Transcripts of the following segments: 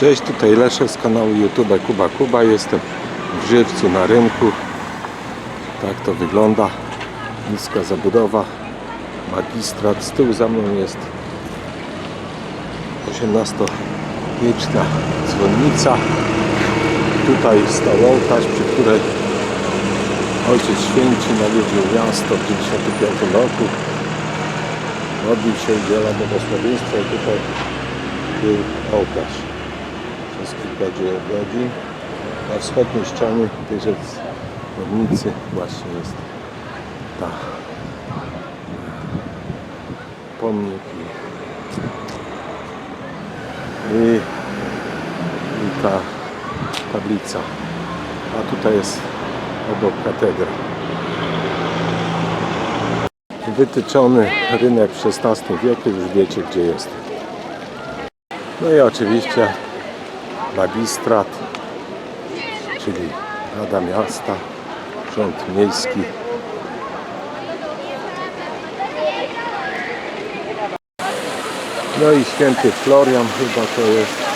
Cześć, tutaj Leszek z kanału YouTube Kuba Kuba. Jestem w Żywcu na rynku. Tak to wygląda. Niska zabudowa. Magistrat. Z tyłu za mną jest 18-wieczna dzwonnica. Tutaj stał ołtarz, przy której Ojciec Święci nawiedził miasto w 1995 roku. Modlił się, udzielał błogosławieństwa i tutaj był ołtarz przez kilka dzie- godzin. Na wschodniej ścianie tejże dzwonnicy właśnie jest ta pomnik i, i, i ta tablica. A tutaj jest obok katedra. Wytyczony rynek w XVI wieku, już wiecie gdzie jest. No i oczywiście magistrat, czyli Rada Miasta, Rząd Miejski. No i święty Florian chyba to jest.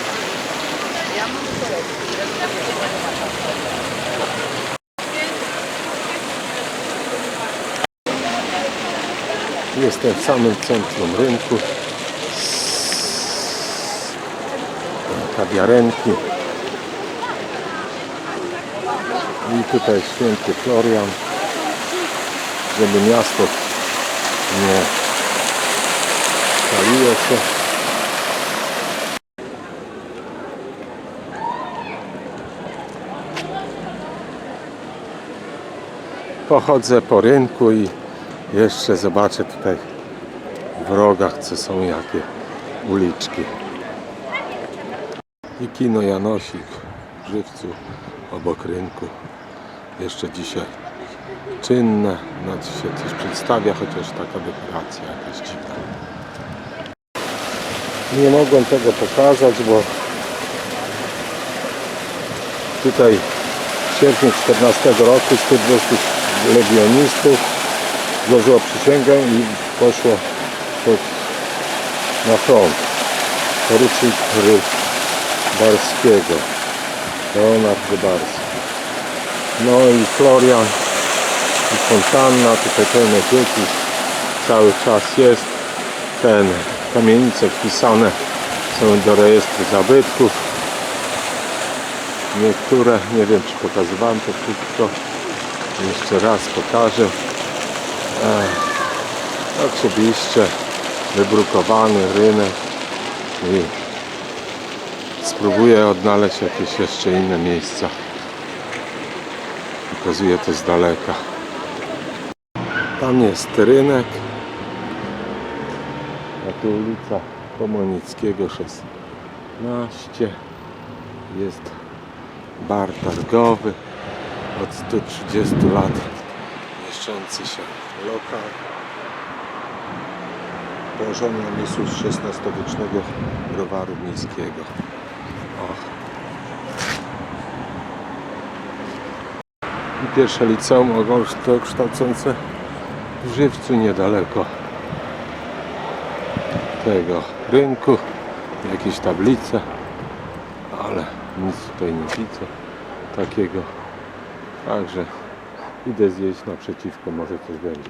Jestem w samym centrum rynku. Kawiarenki. I tutaj święty Florian, żeby miasto nie paliło się. Pochodzę po rynku i jeszcze zobaczę tutaj w rogach, co są jakie uliczki. I kino Janosik w Żywcu obok rynku. Jeszcze dzisiaj czynne. No się coś przedstawia, chociaż taka dekoracja jakaś dziwna. Nie mogłem tego pokazać, bo tutaj w sierpniu 14 roku 120 legionistów złożyło przysięgę i poszło pod, na front. Porucznik Rybarskiego. Leonard Rybarski. No i Florian i fontanna, tutaj pełne dzieci. Cały czas jest. Ten kamienice wpisane są do rejestru zabytków. Niektóre, nie wiem czy pokazywałem to wszystko. Jeszcze raz pokażę. Ech, oczywiście wybrukowany rynek i spróbuję odnaleźć jakieś jeszcze inne miejsca. Pokazuję to z daleka. Tam jest rynek. A tu ulica Komonickiego 16. Jest bar targowy od 130 lat mieszczący się lokal położony na miejscu XVI-wiecznego browaru miejskiego. I pierwsze liceum ogólnokształcące w Żywcu niedaleko tego rynku. Jakieś tablice, ale nic tutaj nie widzę takiego. Także idę zjeść naprzeciwko, może coś będzie.